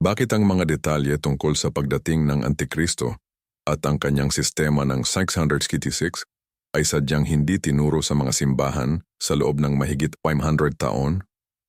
Bakit ang mga detalye tungkol sa pagdating ng Antikristo at ang kanyang sistema ng 666 ay sadyang hindi tinuro sa mga simbahan sa loob ng mahigit 500 taon?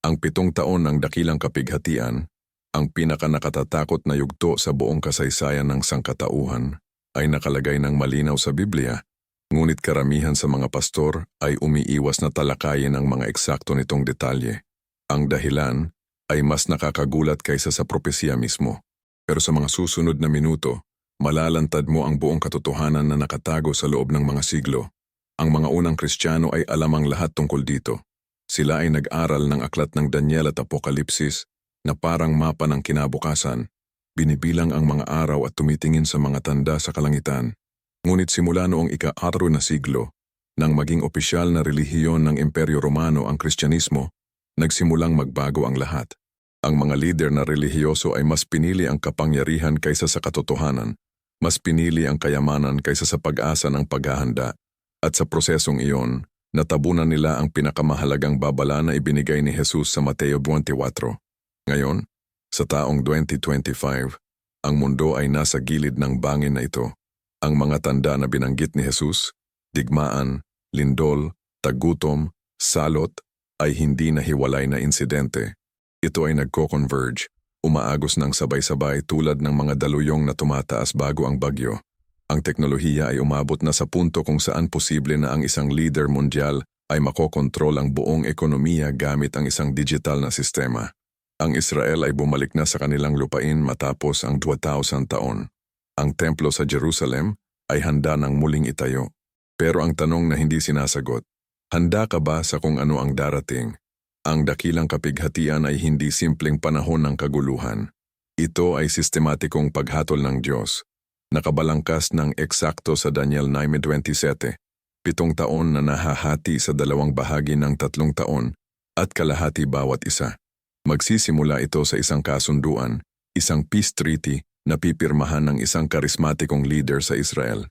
Ang pitong taon ng dakilang kapighatian, ang pinakanakatatakot na yugto sa buong kasaysayan ng sangkatauhan, ay nakalagay ng malinaw sa Biblia, ngunit karamihan sa mga pastor ay umiiwas na talakayin ang mga eksakto nitong detalye. Ang dahilan ay mas nakakagulat kaysa sa propesya mismo. Pero sa mga susunod na minuto, malalantad mo ang buong katotohanan na nakatago sa loob ng mga siglo. Ang mga unang Kristiyano ay alamang lahat tungkol dito. Sila ay nag-aral ng aklat ng Daniel at Apokalipsis na parang mapa ng kinabukasan, binibilang ang mga araw at tumitingin sa mga tanda sa kalangitan. Ngunit simula noong ika-4 na siglo, nang maging opisyal na relihiyon ng Imperyo Romano ang Kristyanismo, nagsimulang magbago ang lahat. Ang mga lider na relihiyoso ay mas pinili ang kapangyarihan kaysa sa katotohanan, mas pinili ang kayamanan kaysa sa pag-asa ng paghahanda, at sa prosesong iyon, natabunan nila ang pinakamahalagang babala na ibinigay ni Jesus sa Mateo 24. Ngayon, sa taong 2025, ang mundo ay nasa gilid ng bangin na ito. Ang mga tanda na binanggit ni Jesus, digmaan, lindol, tagutom, salot, ay hindi nahiwalay na insidente. Ito ay nagko-converge, umaagos ng sabay-sabay tulad ng mga daluyong na tumataas bago ang bagyo. Ang teknolohiya ay umabot na sa punto kung saan posible na ang isang leader mundial ay makokontrol ang buong ekonomiya gamit ang isang digital na sistema. Ang Israel ay bumalik na sa kanilang lupain matapos ang 2,000 taon. Ang templo sa Jerusalem ay handa ng muling itayo. Pero ang tanong na hindi sinasagot, handa ka ba sa kung ano ang darating? Ang dakilang kapighatian ay hindi simpleng panahon ng kaguluhan. Ito ay sistematikong paghatol ng Diyos. Nakabalangkas ng eksakto sa Daniel 9.27, pitong taon na nahahati sa dalawang bahagi ng tatlong taon at kalahati bawat isa. Magsisimula ito sa isang kasunduan, isang peace treaty na pipirmahan ng isang karismatikong leader sa Israel.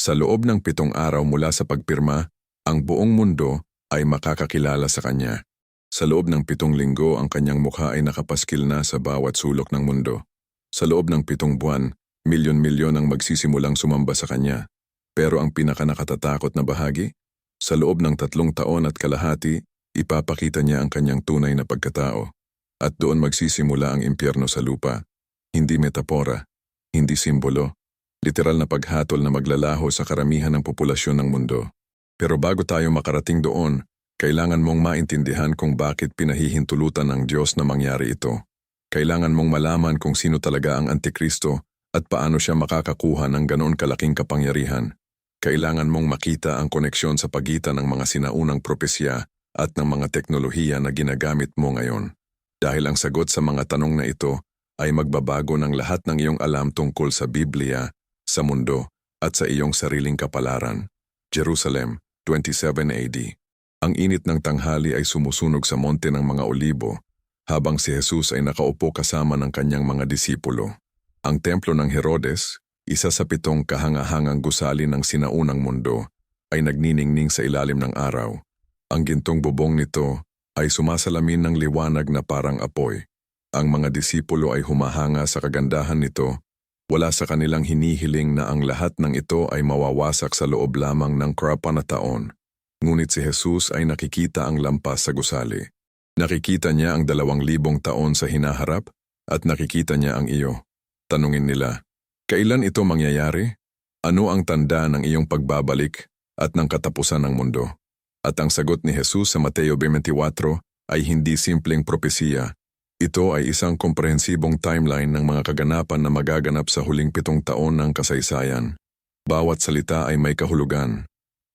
Sa loob ng pitong araw mula sa pagpirma, ang buong mundo ay makakakilala sa kanya. Sa loob ng pitong linggo, ang kanyang mukha ay nakapaskil na sa bawat sulok ng mundo. Sa loob ng pitong buwan, milyon-milyon ang magsisimulang sumamba sa kanya. Pero ang pinakanakatatakot na bahagi, sa loob ng tatlong taon at kalahati, ipapakita niya ang kanyang tunay na pagkatao. At doon magsisimula ang impyerno sa lupa. Hindi metapora, hindi simbolo, literal na paghatol na maglalaho sa karamihan ng populasyon ng mundo. Pero bago tayo makarating doon, kailangan mong maintindihan kung bakit pinahihintulutan ng Diyos na mangyari ito. Kailangan mong malaman kung sino talaga ang Antikristo at paano siya makakakuha ng ganoon kalaking kapangyarihan. Kailangan mong makita ang koneksyon sa pagitan ng mga sinaunang propesya at ng mga teknolohiya na ginagamit mo ngayon. Dahil ang sagot sa mga tanong na ito ay magbabago ng lahat ng iyong alam tungkol sa Biblia, sa mundo, at sa iyong sariling kapalaran. Jerusalem, 27 AD ang init ng tanghali ay sumusunog sa monte ng mga olibo habang si Jesus ay nakaupo kasama ng kanyang mga disipulo. Ang templo ng Herodes, isa sa pitong kahangahangang gusali ng sinaunang mundo, ay nagniningning sa ilalim ng araw. Ang gintong bubong nito ay sumasalamin ng liwanag na parang apoy. Ang mga disipulo ay humahanga sa kagandahan nito, wala sa kanilang hinihiling na ang lahat ng ito ay mawawasak sa loob lamang ng krapa na taon. Ngunit si Jesus ay nakikita ang lampas sa gusali. Nakikita niya ang dalawang libong taon sa hinaharap at nakikita niya ang iyo. Tanungin nila, kailan ito mangyayari? Ano ang tanda ng iyong pagbabalik at ng katapusan ng mundo? At ang sagot ni Jesus sa Mateo 24 ay hindi simpleng propesiya. Ito ay isang komprehensibong timeline ng mga kaganapan na magaganap sa huling pitong taon ng kasaysayan. Bawat salita ay may kahulugan,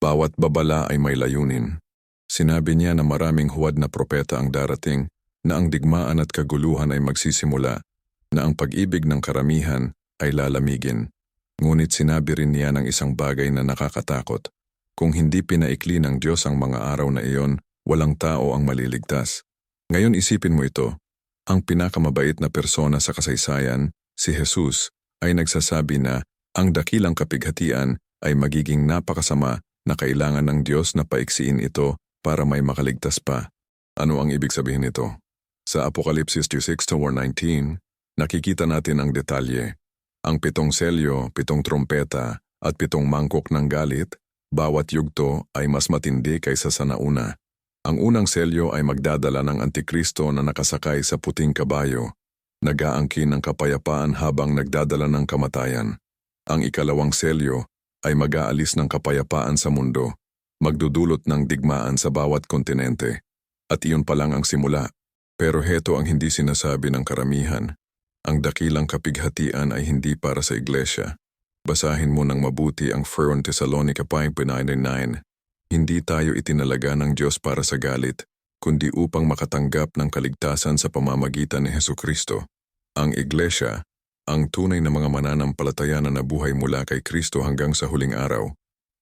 bawat babala ay may layunin. Sinabi niya na maraming huwad na propeta ang darating, na ang digmaan at kaguluhan ay magsisimula, na ang pag-ibig ng karamihan ay lalamigin. Ngunit sinabi rin niya ng isang bagay na nakakatakot. Kung hindi pinaikli ng Diyos ang mga araw na iyon, walang tao ang maliligtas. Ngayon isipin mo ito, ang pinakamabait na persona sa kasaysayan, si Jesus, ay nagsasabi na ang dakilang kapighatian ay magiging napakasama na kailangan ng Diyos na paiksiin ito para may makaligtas pa. Ano ang ibig sabihin nito? Sa Apokalipsis 26-19, nakikita natin ang detalye. Ang pitong selyo, pitong trompeta, at pitong mangkok ng galit, bawat yugto ay mas matindi kaysa sa nauna. Ang unang selyo ay magdadala ng Antikristo na nakasakay sa puting kabayo, nagaangkin ng kapayapaan habang nagdadala ng kamatayan. Ang ikalawang selyo ay mag-aalis ng kapayapaan sa mundo, magdudulot ng digmaan sa bawat kontinente. At iyon pa lang ang simula. Pero heto ang hindi sinasabi ng karamihan. Ang dakilang kapighatian ay hindi para sa iglesia. Basahin mo ng mabuti ang 1 Thessalonica 5.9 Hindi tayo itinalaga ng Diyos para sa galit, kundi upang makatanggap ng kaligtasan sa pamamagitan ni Heso Kristo. Ang iglesia, ang tunay na mga mananampalataya na nabuhay mula kay Kristo hanggang sa huling araw,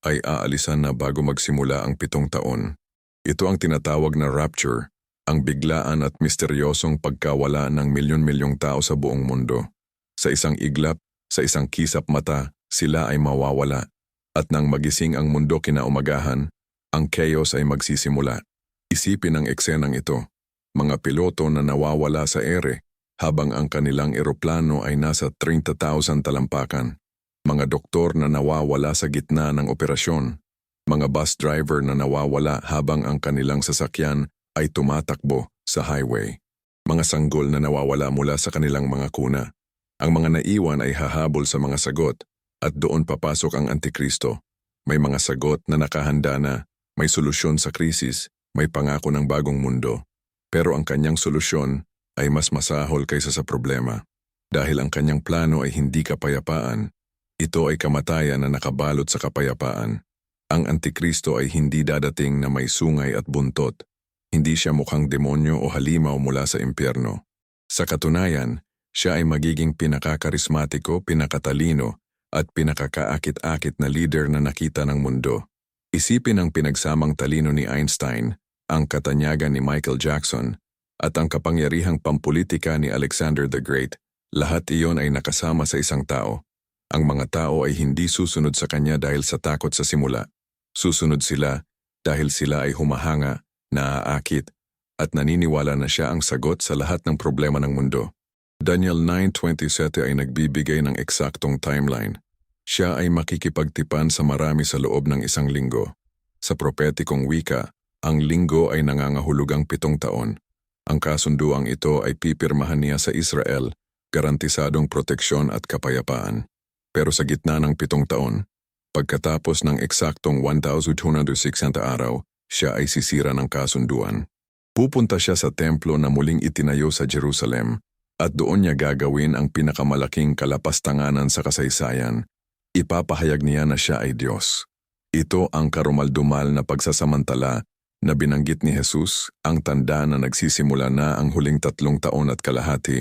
ay aalisan na bago magsimula ang pitong taon. Ito ang tinatawag na rapture, ang biglaan at misteryosong pagkawala ng milyon-milyong tao sa buong mundo. Sa isang iglap, sa isang kisap mata, sila ay mawawala. At nang magising ang mundo kinaumagahan, ang chaos ay magsisimula. Isipin ang eksenang ito. Mga piloto na nawawala sa ere habang ang kanilang eroplano ay nasa 30,000 talampakan. Mga doktor na nawawala sa gitna ng operasyon. Mga bus driver na nawawala habang ang kanilang sasakyan ay tumatakbo sa highway. Mga sanggol na nawawala mula sa kanilang mga kuna. Ang mga naiwan ay hahabol sa mga sagot at doon papasok ang Antikristo. May mga sagot na nakahanda na, may solusyon sa krisis, may pangako ng bagong mundo. Pero ang kanyang solusyon ay mas masahol kaysa sa problema. Dahil ang kanyang plano ay hindi kapayapaan, ito ay kamatayan na nakabalot sa kapayapaan. Ang Antikristo ay hindi dadating na may sungay at buntot, hindi siya mukhang demonyo o halimaw mula sa impyerno. Sa katunayan, siya ay magiging pinakakarismatiko, pinakatalino, at pinakakaakit-akit na leader na nakita ng mundo. Isipin ang pinagsamang talino ni Einstein, ang katanyagan ni Michael Jackson, at ang kapangyarihang pampolitika ni Alexander the Great. Lahat iyon ay nakasama sa isang tao. Ang mga tao ay hindi susunod sa kanya dahil sa takot sa simula. Susunod sila dahil sila ay humahanga naaakit, at naniniwala na siya ang sagot sa lahat ng problema ng mundo. Daniel 9.27 ay nagbibigay ng eksaktong timeline. Siya ay makikipagtipan sa marami sa loob ng isang linggo. Sa propetikong wika, ang linggo ay nangangahulugang pitong taon. Ang kasunduang ito ay pipirmahan niya sa Israel, garantisadong proteksyon at kapayapaan. Pero sa gitna ng pitong taon, pagkatapos ng eksaktong 1,260 araw, siya ay sisira ng kasunduan. Pupunta siya sa templo na muling itinayo sa Jerusalem at doon niya gagawin ang pinakamalaking kalapastanganan sa kasaysayan. Ipapahayag niya na siya ay Diyos. Ito ang karumaldumal na pagsasamantala na binanggit ni Jesus, ang tanda na nagsisimula na ang huling tatlong taon at kalahati,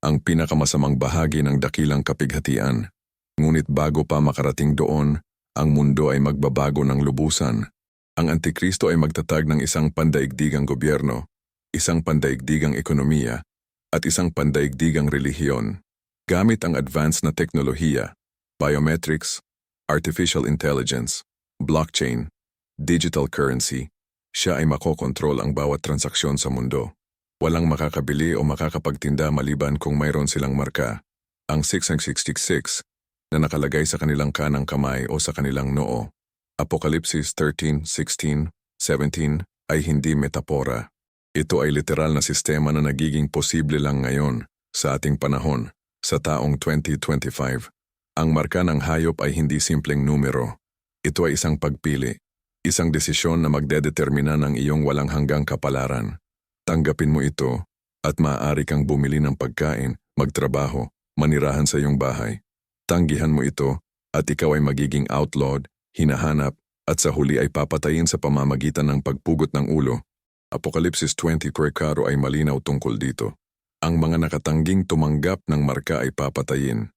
ang pinakamasamang bahagi ng dakilang kapighatian. Ngunit bago pa makarating doon, ang mundo ay magbabago ng lubusan. Ang Antikristo ay magtatag ng isang pandaigdigang gobyerno, isang pandaigdigang ekonomiya, at isang pandaigdigang relihiyon. Gamit ang advanced na teknolohiya, biometrics, artificial intelligence, blockchain, digital currency, siya ay makokontrol ang bawat transaksyon sa mundo. Walang makakabili o makakapagtinda maliban kung mayroon silang marka, ang 666, na nakalagay sa kanilang kanang kamay o sa kanilang noo. Apokalipsis 13, 16, 17 ay hindi metapora. Ito ay literal na sistema na nagiging posible lang ngayon, sa ating panahon, sa taong 2025. Ang marka ng hayop ay hindi simpleng numero. Ito ay isang pagpili, isang desisyon na magdedetermina ng iyong walang hanggang kapalaran. Tanggapin mo ito at maaari kang bumili ng pagkain, magtrabaho, manirahan sa iyong bahay. Tanggihan mo ito at ikaw ay magiging outlawed hinahanap, at sa huli ay papatayin sa pamamagitan ng pagpugot ng ulo. Apokalipsis 20 Precaro ay malinaw tungkol dito. Ang mga nakatangging tumanggap ng marka ay papatayin.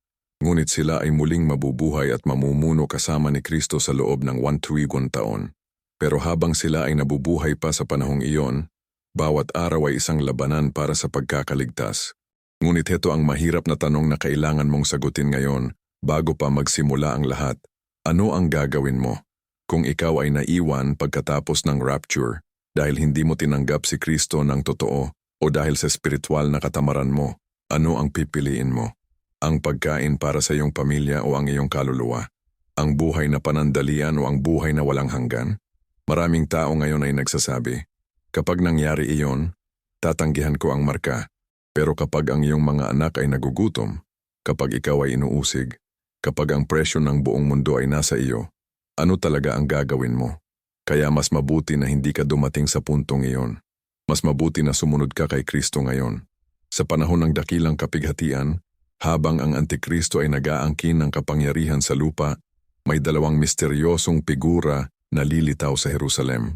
Ngunit sila ay muling mabubuhay at mamumuno kasama ni Kristo sa loob ng 1 taon. Pero habang sila ay nabubuhay pa sa panahong iyon, bawat araw ay isang labanan para sa pagkakaligtas. Ngunit heto ang mahirap na tanong na kailangan mong sagutin ngayon bago pa magsimula ang lahat. Ano ang gagawin mo kung ikaw ay naiwan pagkatapos ng rapture dahil hindi mo tinanggap si Kristo ng totoo o dahil sa spiritual na katamaran mo? Ano ang pipiliin mo? Ang pagkain para sa iyong pamilya o ang iyong kaluluwa? Ang buhay na panandalian o ang buhay na walang hanggan? Maraming tao ngayon ay nagsasabi, kapag nangyari iyon, tatanggihan ko ang marka. Pero kapag ang iyong mga anak ay nagugutom, kapag ikaw ay inuusig, kapag ang presyo ng buong mundo ay nasa iyo, ano talaga ang gagawin mo? Kaya mas mabuti na hindi ka dumating sa puntong iyon. Mas mabuti na sumunod ka kay Kristo ngayon. Sa panahon ng dakilang kapighatian, habang ang Antikristo ay nag-aangkin ng kapangyarihan sa lupa, may dalawang misteryosong figura na lilitaw sa Jerusalem.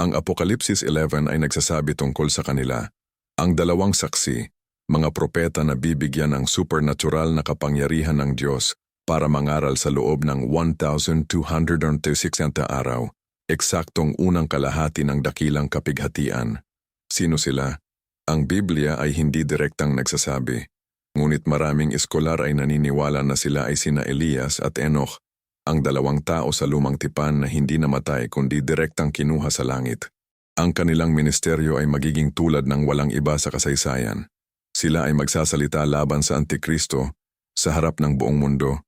Ang Apokalipsis 11 ay nagsasabi tungkol sa kanila. Ang dalawang saksi, mga propeta na bibigyan ng supernatural na kapangyarihan ng Diyos para mangaral sa loob ng 1,260 araw, eksaktong unang kalahati ng dakilang kapighatian. Sino sila? Ang Biblia ay hindi direktang nagsasabi, ngunit maraming eskolar ay naniniwala na sila ay sina Elias at Enoch, ang dalawang tao sa lumang tipan na hindi namatay kundi direktang kinuha sa langit. Ang kanilang ministeryo ay magiging tulad ng walang iba sa kasaysayan. Sila ay magsasalita laban sa Antikristo sa harap ng buong mundo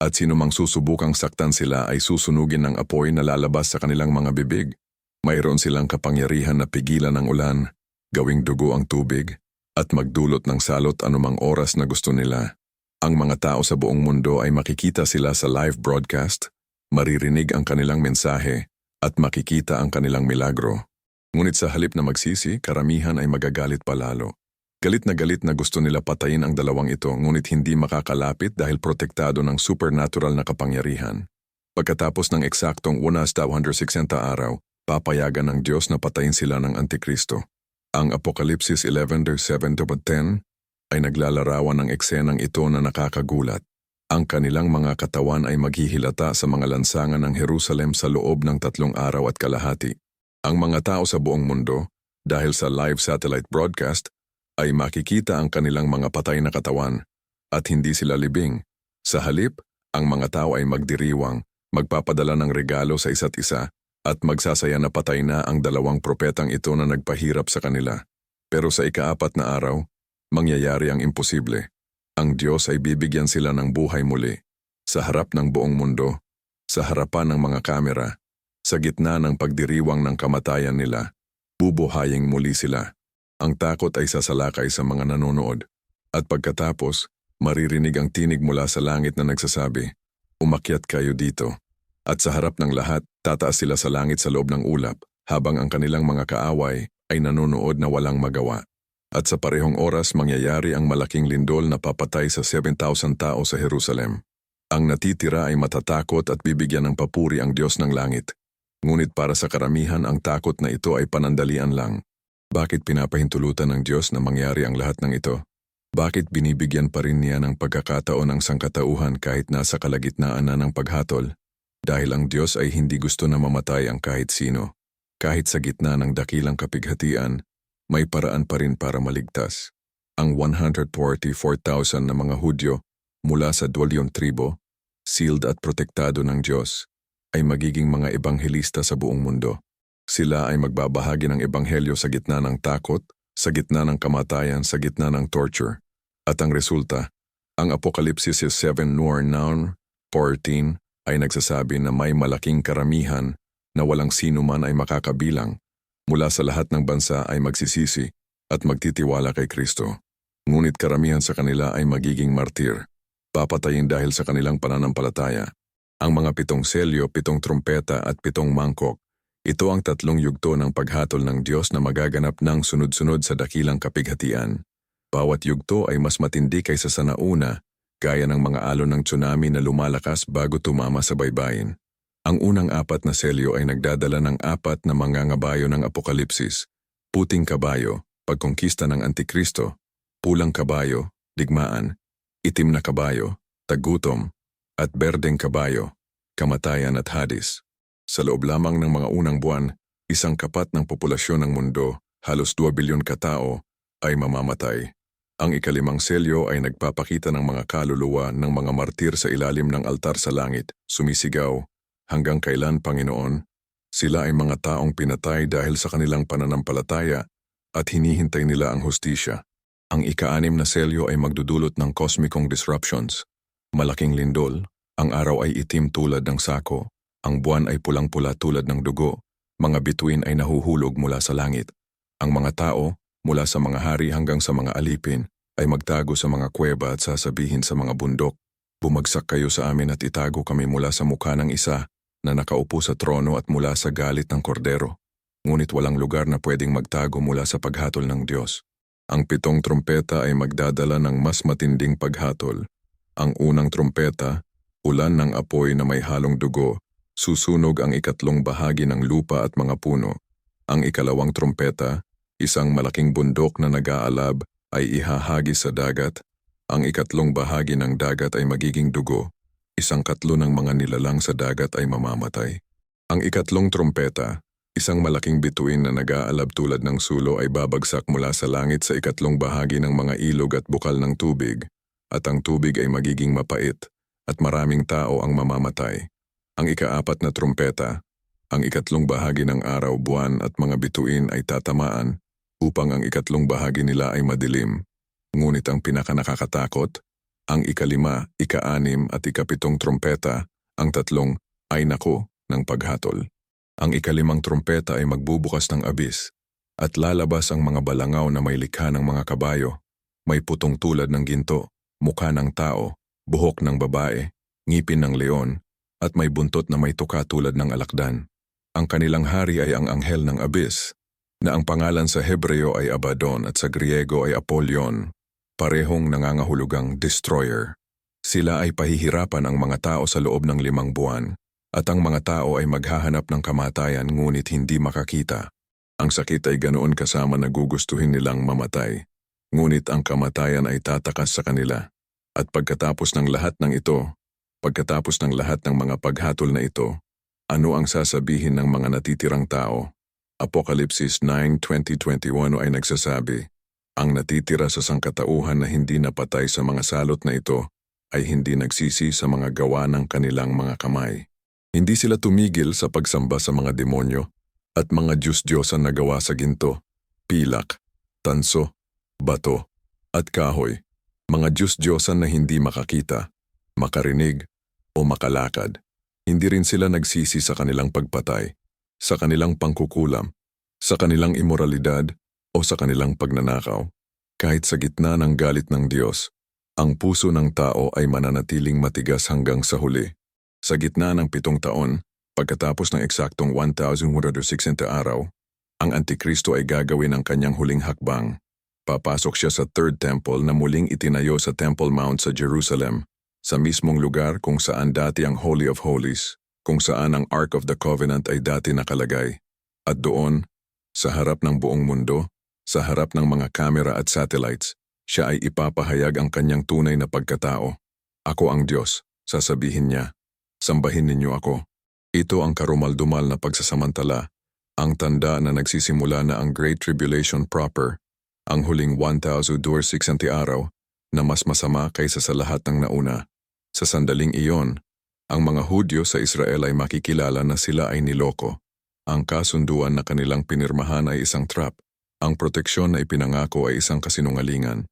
at sino mang susubukang saktan sila ay susunugin ng apoy na lalabas sa kanilang mga bibig. Mayroon silang kapangyarihan na pigilan ang ulan, gawing dugo ang tubig, at magdulot ng salot anumang oras na gusto nila. Ang mga tao sa buong mundo ay makikita sila sa live broadcast, maririnig ang kanilang mensahe, at makikita ang kanilang milagro. Ngunit sa halip na magsisi, karamihan ay magagalit palalo. Galit na galit na gusto nila patayin ang dalawang ito ngunit hindi makakalapit dahil protektado ng supernatural na kapangyarihan. Pagkatapos ng eksaktong 1,160 araw, papayagan ng Diyos na patayin sila ng Antikristo. Ang Apokalipsis 11 verse 7 to 10 ay naglalarawan ng eksenang ito na nakakagulat. Ang kanilang mga katawan ay maghihilata sa mga lansangan ng Jerusalem sa loob ng tatlong araw at kalahati. Ang mga tao sa buong mundo, dahil sa live satellite broadcast, ay makikita ang kanilang mga patay na katawan at hindi sila libing. Sa halip, ang mga tao ay magdiriwang, magpapadala ng regalo sa isa't isa at magsasaya na patay na ang dalawang propetang ito na nagpahirap sa kanila. Pero sa ikaapat na araw, mangyayari ang imposible. Ang Diyos ay bibigyan sila ng buhay muli, sa harap ng buong mundo, sa harapan ng mga kamera, sa gitna ng pagdiriwang ng kamatayan nila, bubuhaying muli sila. Ang takot ay sasalakay sa mga nanonood. At pagkatapos, maririnig ang tinig mula sa langit na nagsasabi, Umakyat kayo dito. At sa harap ng lahat, tataas sila sa langit sa loob ng ulap, habang ang kanilang mga kaaway ay nanonood na walang magawa. At sa parehong oras mangyayari ang malaking lindol na papatay sa 7,000 tao sa Jerusalem. Ang natitira ay matatakot at bibigyan ng papuri ang Diyos ng langit. Ngunit para sa karamihan ang takot na ito ay panandalian lang. Bakit pinapahintulutan ng Diyos na mangyari ang lahat ng ito? Bakit binibigyan pa rin niya ng pagkakataon ng sangkatauhan kahit nasa kalagitnaan na ng paghatol? Dahil ang Diyos ay hindi gusto na mamatay ang kahit sino. Kahit sa gitna ng dakilang kapighatian, may paraan pa rin para maligtas. Ang 144,000 na mga Hudyo mula sa Dwalyong tribo, sealed at protektado ng Diyos, ay magiging mga ebanghelista sa buong mundo. Sila ay magbabahagi ng ebanghelyo sa gitna ng takot, sa gitna ng kamatayan, sa gitna ng torture. At ang resulta, ang Apokalipsis 7 nor 9, 14 ay nagsasabi na may malaking karamihan na walang sino man ay makakabilang mula sa lahat ng bansa ay magsisisi at magtitiwala kay Kristo. Ngunit karamihan sa kanila ay magiging martir, papatayin dahil sa kanilang pananampalataya. Ang mga pitong selyo, pitong trumpeta at pitong mangkok ito ang tatlong yugto ng paghatol ng Diyos na magaganap ng sunod-sunod sa dakilang kapighatian. Bawat yugto ay mas matindi kaysa sa nauna, gaya ng mga alon ng tsunami na lumalakas bago tumama sa baybayin. Ang unang apat na selyo ay nagdadala ng apat na mga ngabayo ng apokalipsis. Puting kabayo, pagkongkista ng Antikristo, pulang kabayo, digmaan, itim na kabayo, tagutom, at berdeng kabayo, kamatayan at hadis. Sa loob lamang ng mga unang buwan, isang kapat ng populasyon ng mundo, halos 2 bilyon katao, ay mamamatay. Ang ikalimang selyo ay nagpapakita ng mga kaluluwa ng mga martir sa ilalim ng altar sa langit, sumisigaw, hanggang kailan Panginoon? Sila ay mga taong pinatay dahil sa kanilang pananampalataya at hinihintay nila ang hustisya. Ang ika-anim na selyo ay magdudulot ng kosmikong disruptions. Malaking lindol, ang araw ay itim tulad ng sako, ang buwan ay pulang-pula tulad ng dugo, mga bituin ay nahuhulog mula sa langit. Ang mga tao, mula sa mga hari hanggang sa mga alipin, ay magtago sa mga kuweba at sasabihin sa mga bundok, Bumagsak kayo sa amin at itago kami mula sa mukha ng isa na nakaupo sa trono at mula sa galit ng kordero. Ngunit walang lugar na pwedeng magtago mula sa paghatol ng Diyos. Ang pitong trumpeta ay magdadala ng mas matinding paghatol. Ang unang trumpeta, ulan ng apoy na may halong dugo, susunog ang ikatlong bahagi ng lupa at mga puno. Ang ikalawang trumpeta, isang malaking bundok na nag-aalab ay ihahagis sa dagat ang ikatlong bahagi ng dagat ay magiging dugo. Isang katlo ng mga nilalang sa dagat ay mamamatay. Ang ikatlong trompeta, isang malaking bituin na nag-aalab tulad ng sulo ay babagsak mula sa langit sa ikatlong bahagi ng mga ilog at bukal ng tubig, at ang tubig ay magiging mapait, at maraming tao ang mamamatay. Ang ikaapat na trompeta, ang ikatlong bahagi ng araw, buwan at mga bituin ay tatamaan upang ang ikatlong bahagi nila ay madilim Ngunit ang pinakanakakatakot, ang ikalima, ikaanim at ikapitong trompeta, ang tatlong ay nako ng paghatol. Ang ikalimang trompeta ay magbubukas ng abis at lalabas ang mga balangaw na may likha ng mga kabayo, may putong tulad ng ginto, mukha ng tao, buhok ng babae, ngipin ng leon, at may buntot na may tuka tulad ng alakdan. Ang kanilang hari ay ang anghel ng abis, na ang pangalan sa Hebreo ay Abaddon at sa Griego ay Apollyon, parehong nangangahulugang destroyer. Sila ay pahihirapan ang mga tao sa loob ng limang buwan, at ang mga tao ay maghahanap ng kamatayan ngunit hindi makakita. Ang sakit ay ganoon kasama na gugustuhin nilang mamatay, ngunit ang kamatayan ay tatakas sa kanila. At pagkatapos ng lahat ng ito, pagkatapos ng lahat ng mga paghatol na ito, ano ang sasabihin ng mga natitirang tao? Apokalipsis 9.2021 ay nagsasabi, ang natitira sa sangkatauhan na hindi napatay sa mga salot na ito ay hindi nagsisi sa mga gawa ng kanilang mga kamay. Hindi sila tumigil sa pagsamba sa mga demonyo at mga Diyos-Diyosan na gawa sa ginto, pilak, tanso, bato, at kahoy, mga Diyos-Diyosan na hindi makakita, makarinig, o makalakad. Hindi rin sila nagsisi sa kanilang pagpatay, sa kanilang pangkukulam, sa kanilang imoralidad o sa kanilang pagnanakaw. Kahit sa gitna ng galit ng Diyos, ang puso ng tao ay mananatiling matigas hanggang sa huli. Sa gitna ng pitong taon, pagkatapos ng eksaktong 1,160 araw, ang Antikristo ay gagawin ang kanyang huling hakbang. Papasok siya sa Third Temple na muling itinayo sa Temple Mount sa Jerusalem, sa mismong lugar kung saan dati ang Holy of Holies, kung saan ang Ark of the Covenant ay dati nakalagay. At doon, sa harap ng buong mundo, sa harap ng mga kamera at satellites, siya ay ipapahayag ang kanyang tunay na pagkatao. Ako ang Diyos, sasabihin niya. Sambahin ninyo ako. Ito ang karumaldumal na pagsasamantala, ang tanda na nagsisimula na ang Great Tribulation proper, ang huling 1,060 araw na mas masama kaysa sa lahat ng nauna. Sa sandaling iyon, ang mga Hudyo sa Israel ay makikilala na sila ay niloko. Ang kasunduan na kanilang pinirmahan ay isang trap ang proteksyon na ipinangako ay isang kasinungalingan.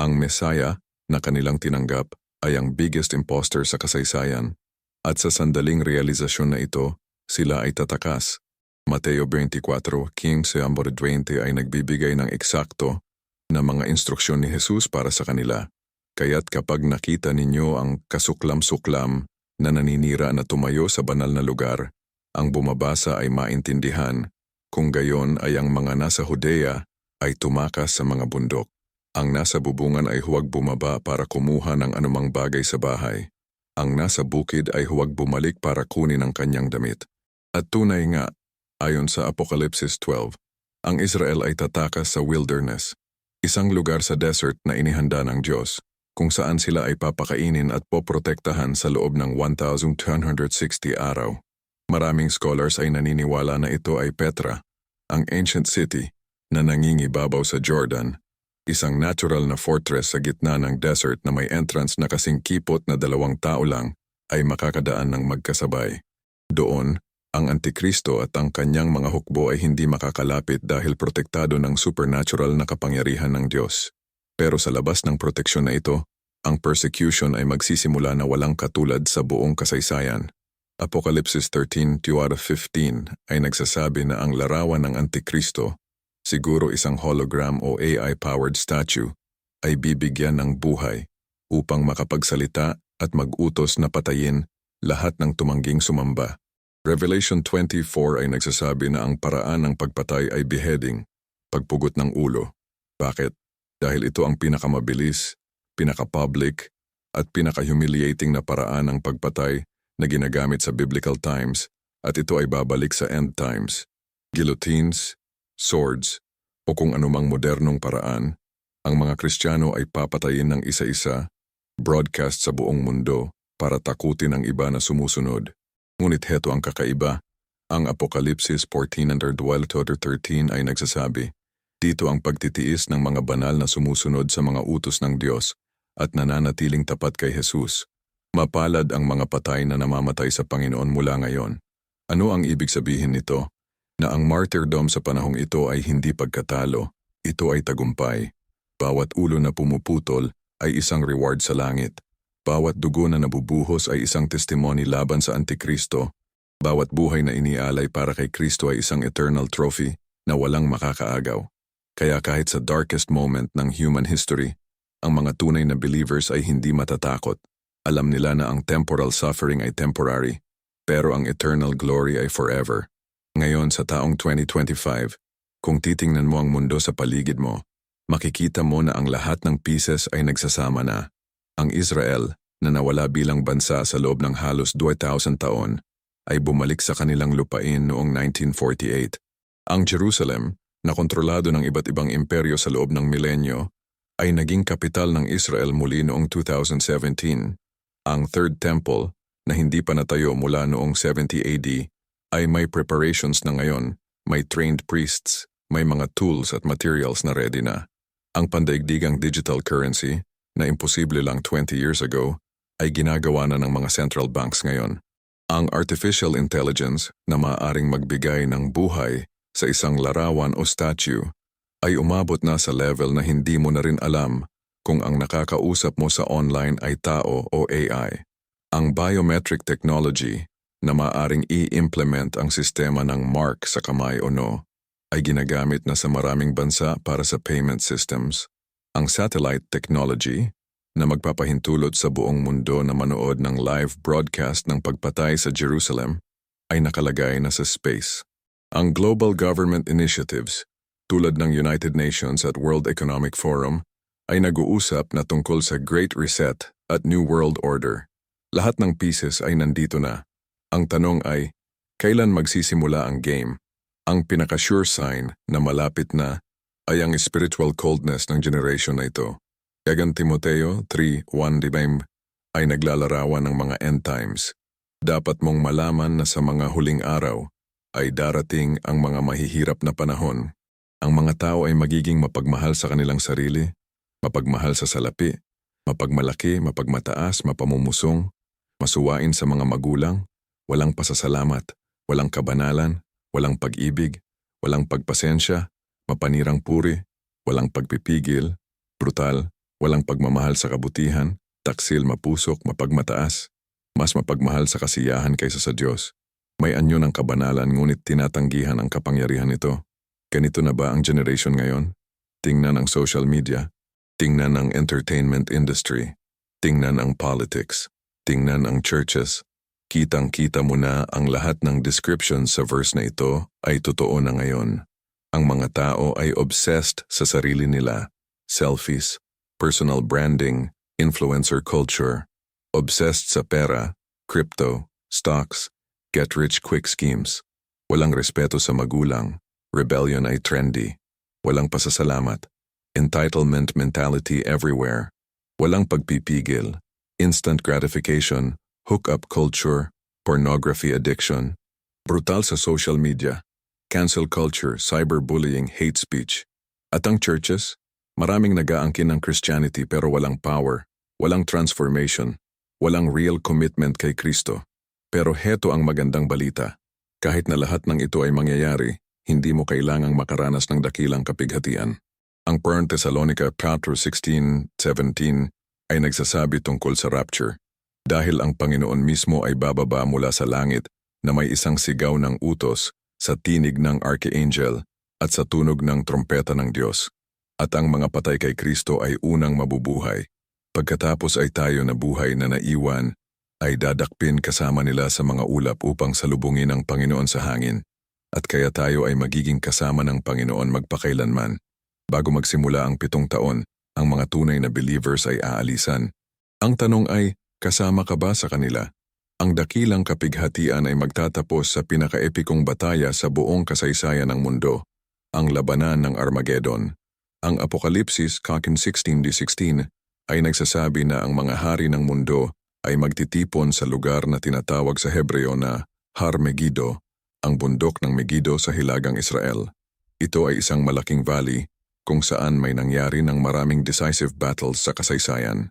Ang Messiah na kanilang tinanggap ay ang biggest imposter sa kasaysayan. At sa sandaling realisasyon na ito, sila ay tatakas. Mateo 24:15-20 ay nagbibigay ng eksakto na mga instruksyon ni Jesus para sa kanila. Kaya't kapag nakita ninyo ang kasuklam-suklam na naninira na tumayo sa banal na lugar, ang bumabasa ay maintindihan kung gayon ay ang mga nasa Hodea ay tumakas sa mga bundok. Ang nasa bubungan ay huwag bumaba para kumuha ng anumang bagay sa bahay. Ang nasa bukid ay huwag bumalik para kunin ang kanyang damit. At tunay nga, ayon sa Apokalipsis 12, ang Israel ay tatakas sa wilderness, isang lugar sa desert na inihanda ng Diyos, kung saan sila ay papakainin at poprotektahan sa loob ng 1,260 araw. Maraming scholars ay naniniwala na ito ay Petra, ang ancient city na nangingibabaw sa Jordan, isang natural na fortress sa gitna ng desert na may entrance na kasing kipot na dalawang tao lang ay makakadaan ng magkasabay. Doon, ang Antikristo at ang kanyang mga hukbo ay hindi makakalapit dahil protektado ng supernatural na kapangyarihan ng Diyos. Pero sa labas ng proteksyon na ito, ang persecution ay magsisimula na walang katulad sa buong kasaysayan. Apokalipsis 13 2 out of 15 ay nagsasabi na ang larawan ng Antikristo, siguro isang hologram o AI-powered statue, ay bibigyan ng buhay upang makapagsalita at mag-utos na patayin lahat ng tumangging sumamba. Revelation 24 ay nagsasabi na ang paraan ng pagpatay ay beheading, pagpugot ng ulo. Bakit? Dahil ito ang pinakamabilis, pinaka-public, at pinaka-humiliating na paraan ng pagpatay na ginagamit sa biblical times at ito ay babalik sa end times. Guillotines, swords, o kung anumang modernong paraan, ang mga Kristiyano ay papatayin ng isa-isa, broadcast sa buong mundo para takutin ang iba na sumusunod. Ngunit heto ang kakaiba. Ang Apokalipsis 14 under 12 to 13 ay nagsasabi, Dito ang pagtitiis ng mga banal na sumusunod sa mga utos ng Diyos at nananatiling tapat kay Jesus. Mapalad ang mga patay na namamatay sa Panginoon mula ngayon. Ano ang ibig sabihin nito? Na ang martyrdom sa panahong ito ay hindi pagkatalo, ito ay tagumpay. Bawat ulo na pumuputol ay isang reward sa langit. Bawat dugo na nabubuhos ay isang testimony laban sa Antikristo. Bawat buhay na inialay para kay Kristo ay isang eternal trophy na walang makakaagaw. Kaya kahit sa darkest moment ng human history, ang mga tunay na believers ay hindi matatakot. Alam nila na ang temporal suffering ay temporary, pero ang eternal glory ay forever. Ngayon sa taong 2025, kung titingnan mo ang mundo sa paligid mo, makikita mo na ang lahat ng pieces ay nagsasama na. Ang Israel, na nawala bilang bansa sa loob ng halos 2,000 taon, ay bumalik sa kanilang lupain noong 1948. Ang Jerusalem, na kontrolado ng iba't ibang imperyo sa loob ng milenyo, ay naging kapital ng Israel muli noong 2017. Ang Third Temple, na hindi pa natayo mula noong 70 AD, ay may preparations na ngayon, may trained priests, may mga tools at materials na ready na. Ang pandaigdigang digital currency, na imposible lang 20 years ago, ay ginagawa na ng mga central banks ngayon. Ang artificial intelligence na maaaring magbigay ng buhay sa isang larawan o statue ay umabot na sa level na hindi mo na rin alam kung ang nakakausap mo sa online ay tao o AI. Ang biometric technology na maaring i-implement ang sistema ng mark sa kamay o no ay ginagamit na sa maraming bansa para sa payment systems. Ang satellite technology na magpapahintulot sa buong mundo na manood ng live broadcast ng pagpatay sa Jerusalem ay nakalagay na sa space. Ang global government initiatives tulad ng United Nations at World Economic Forum ay nag-uusap na tungkol sa Great Reset at New World Order. Lahat ng pieces ay nandito na. Ang tanong ay, kailan magsisimula ang game? Ang pinaka-sure sign na malapit na ay ang spiritual coldness ng generation na ito. Yagan Timoteo 3.1 ay naglalarawan ng mga end times. Dapat mong malaman na sa mga huling araw ay darating ang mga mahihirap na panahon. Ang mga tao ay magiging mapagmahal sa kanilang sarili, mapagmahal sa salapi, mapagmalaki, mapagmataas, mapamumusong, masuwain sa mga magulang, walang pasasalamat, walang kabanalan, walang pag-ibig, walang pagpasensya, mapanirang puri, walang pagpipigil, brutal, walang pagmamahal sa kabutihan, taksil mapusok, mapagmataas, mas mapagmahal sa kasiyahan kaysa sa Diyos. May anyo ng kabanalan ngunit tinatanggihan ang kapangyarihan nito. Ganito na ba ang generation ngayon? Tingnan ang social media, tingnan ang entertainment industry, tingnan ang politics, tingnan ang churches. Kitang-kita mo na ang lahat ng descriptions sa verse na ito ay totoo na ngayon. Ang mga tao ay obsessed sa sarili nila, selfies, personal branding, influencer culture, obsessed sa pera, crypto, stocks, get-rich-quick schemes. Walang respeto sa magulang, rebellion ay trendy, walang pasasalamat, entitlement mentality everywhere, walang pagpipigil, instant gratification, hookup culture, pornography addiction, brutal sa social media, cancel culture, cyberbullying, hate speech. At ang churches, maraming nagaangkin ng Christianity pero walang power, walang transformation, walang real commitment kay Kristo. Pero heto ang magandang balita. Kahit na lahat ng ito ay mangyayari, hindi mo kailangang makaranas ng dakilang kapighatian. Ang 1 Thessalonica 4.16-17 ay nagsasabi tungkol sa rapture. Dahil ang Panginoon mismo ay bababa mula sa langit na may isang sigaw ng utos sa tinig ng archangel at sa tunog ng trompeta ng Diyos. At ang mga patay kay Kristo ay unang mabubuhay. Pagkatapos ay tayo na buhay na naiwan ay dadakpin kasama nila sa mga ulap upang salubungin ang Panginoon sa hangin. At kaya tayo ay magiging kasama ng Panginoon magpakailanman. Bago magsimula ang pitong taon, ang mga tunay na believers ay aalisan. Ang tanong ay, kasama ka ba sa kanila? Ang dakilang kapighatian ay magtatapos sa pinakaepikong bataya sa buong kasaysayan ng mundo, ang labanan ng Armageddon. Ang Apokalipsis, Kakin 16.16, ay nagsasabi na ang mga hari ng mundo ay magtitipon sa lugar na tinatawag sa Hebreo na Har Megiddo, ang bundok ng Megiddo sa Hilagang Israel. Ito ay isang malaking valley kung saan may nangyari ng maraming decisive battles sa kasaysayan.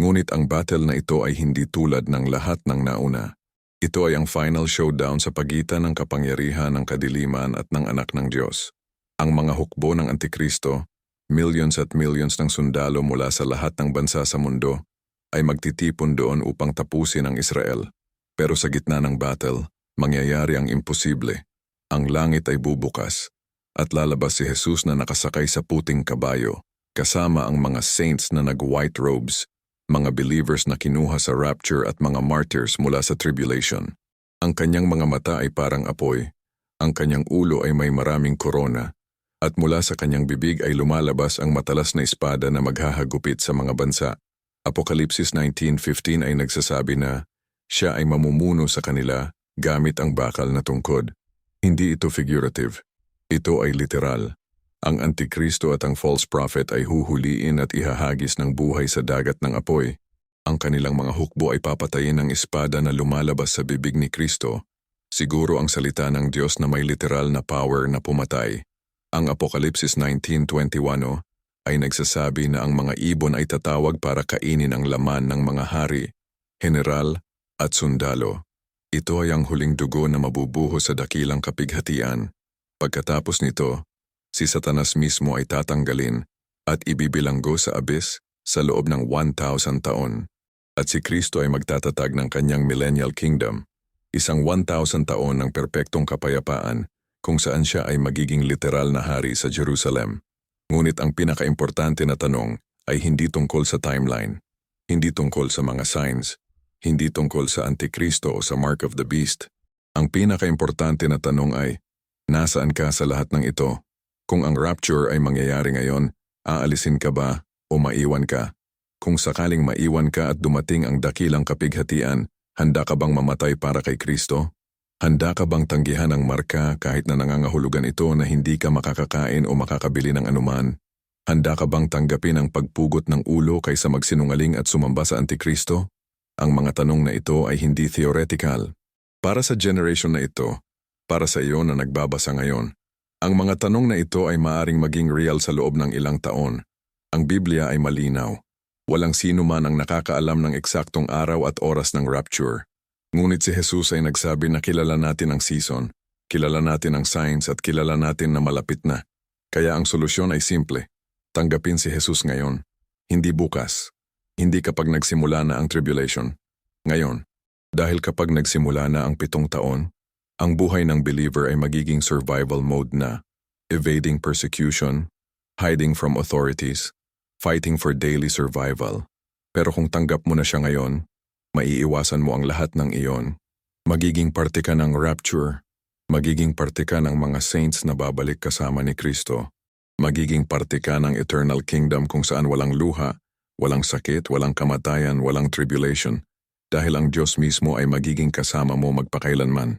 Ngunit ang battle na ito ay hindi tulad ng lahat ng nauna. Ito ay ang final showdown sa pagitan ng kapangyarihan ng kadiliman at ng anak ng Diyos. Ang mga hukbo ng Antikristo, millions at millions ng sundalo mula sa lahat ng bansa sa mundo, ay magtitipon doon upang tapusin ang Israel. Pero sa gitna ng battle, mangyayari ang imposible. Ang langit ay bubukas, at lalabas si Jesus na nakasakay sa puting kabayo, kasama ang mga saints na nag-white robes, mga believers na kinuha sa rapture at mga martyrs mula sa tribulation. Ang kanyang mga mata ay parang apoy, ang kanyang ulo ay may maraming korona, at mula sa kanyang bibig ay lumalabas ang matalas na espada na maghahagupit sa mga bansa. Apokalipsis 19.15 ay nagsasabi na, siya ay mamumuno sa kanila gamit ang bakal na tungkod. Hindi ito figurative. Ito ay literal. Ang Antikristo at ang false prophet ay huhuliin at ihahagis ng buhay sa dagat ng apoy. Ang kanilang mga hukbo ay papatayin ng espada na lumalabas sa bibig ni Kristo. Siguro ang salita ng Diyos na may literal na power na pumatay. Ang Apokalipsis 19.21 ay nagsasabi na ang mga ibon ay tatawag para kainin ang laman ng mga hari, general at sundalo. Ito ay ang huling dugo na mabubuho sa dakilang kapighatian. Pagkatapos nito, si Satanas mismo ay tatanggalin at ibibilanggo sa abis sa loob ng 1,000 taon. At si Kristo ay magtatatag ng kanyang millennial kingdom, isang 1,000 taon ng perpektong kapayapaan kung saan siya ay magiging literal na hari sa Jerusalem. Ngunit ang pinakaimportante na tanong ay hindi tungkol sa timeline, hindi tungkol sa mga signs, hindi tungkol sa Antikristo o sa Mark of the Beast. Ang pinakaimportante na tanong ay, nasaan ka sa lahat ng ito? Kung ang rapture ay mangyayari ngayon, aalisin ka ba o maiwan ka? Kung sakaling maiwan ka at dumating ang dakilang kapighatian, handa ka bang mamatay para kay Kristo? Handa ka bang tanggihan ang marka kahit na nangangahulugan ito na hindi ka makakakain o makakabili ng anuman? Handa ka bang tanggapin ang pagpugot ng ulo kaysa magsinungaling at sumamba sa Antikristo? Ang mga tanong na ito ay hindi theoretical. Para sa generation na ito, para sa iyo na nagbabasa ngayon, ang mga tanong na ito ay maaring maging real sa loob ng ilang taon. Ang Biblia ay malinaw. Walang sino man ang nakakaalam ng eksaktong araw at oras ng rapture. Ngunit si Jesus ay nagsabi na kilala natin ang season, kilala natin ang signs at kilala natin na malapit na. Kaya ang solusyon ay simple. Tanggapin si Jesus ngayon. Hindi bukas. Hindi kapag nagsimula na ang tribulation. Ngayon. Dahil kapag nagsimula na ang pitong taon, ang buhay ng believer ay magiging survival mode na, evading persecution, hiding from authorities, fighting for daily survival. Pero kung tanggap mo na siya ngayon, maiiwasan mo ang lahat ng iyon. Magiging parte ka ng rapture. Magiging parte ka ng mga saints na babalik kasama ni Kristo. Magiging parte ka ng eternal kingdom kung saan walang luha, walang sakit, walang kamatayan, walang tribulation. Dahil ang Diyos mismo ay magiging kasama mo magpakailanman.